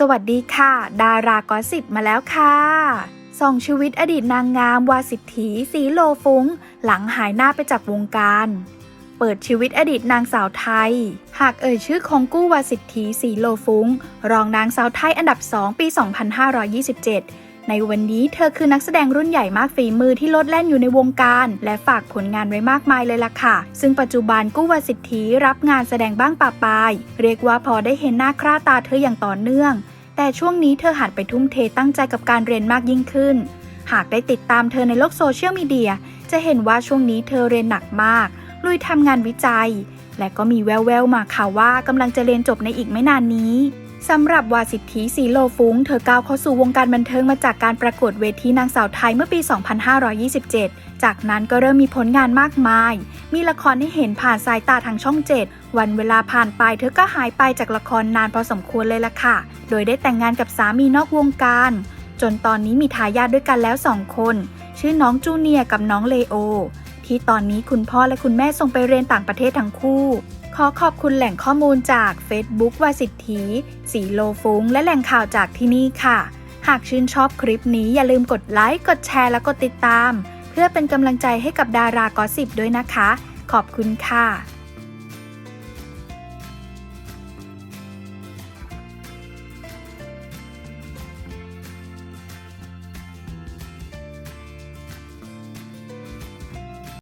สวัสดีค่ะ ดารากอสิบมาแล้วค่ะส่องชีวิตอดีตนางงามวาสิทธีสีโลฟุง้ง หลังหายหน้าไปจากวงการ เปิดชีวิตอดีตนางสาวไทย หากเอ่ยชื่อของกู้วาสิทธีสีโลฟุง้ง รองนางสาวไทยอันดับ 2 ปี 2527 ในวันนี้เธอคือนักแสดงรุ่นใหญ่มากฝีมือที่ลดแล่นอยู่ในวงการ และฝากผลงานไว้มากมายเลยล่ะค่ะ ซึ่งปัจจุบันกู้วสิทธีรับงานแสดงบ้างปะปาย เรียกว่าพอได้เห็นหน้าค่าตาเธออย่างต่อเนื่อง แต่ช่วงนี้เธอหันไปทุ่มเทตั้งใจกับการเรียนมากยิ่งขึ้น หากได้ติดตามเธอในโลกโซเชียลมีเดียจะเห็นว่าช่วงนี้เธอเรียนหนักมากลุยทำงานวิจัย และก็มีแววๆมาข่าวว่ากำลังจะเรียนจบในอีกไม่นานนี้สำหรับวาสิทธิสีโลฟุง้ง เธอก้าวเข้าสู่วงการบันเทิงมาจากการประกวดเวทีนางสาวไทยเมื่อปี 2527 จากนั้นก็เริ่มมีผลงานมากมาย มีละครให้เห็นผ่านสายตาทางช่อง 7 วันเวลาผ่านไปเธอก็หายไปจากละครนานพอสมควรเลยล่ะค่ะ โดยได้แต่งงานกับสามีนอกวงการ จนตอนนี้มีทายาทด้วยกันแล้วสองคน ชื่อน้องจูเนียกับน้องเลโอ ที่ตอนนี้คุณพ่อและคุณแม่ส่งไปเรียนต่างประเทศทั้งคู่ ขอขอบคุณแหล่งข้อมูลจาก Facebook วาสิทธีสีโลฟุง้งและแหล่งข่าวจากที่นี่ค่ะ หากชื่นชอบคลิปนี้อย่าลืมกดไลค์ กดแชร์และกดติดตาม เพื่อเป็นกำลังใจให้กับดารากอสิบด้วยนะคะ ขอบคุณค่ะ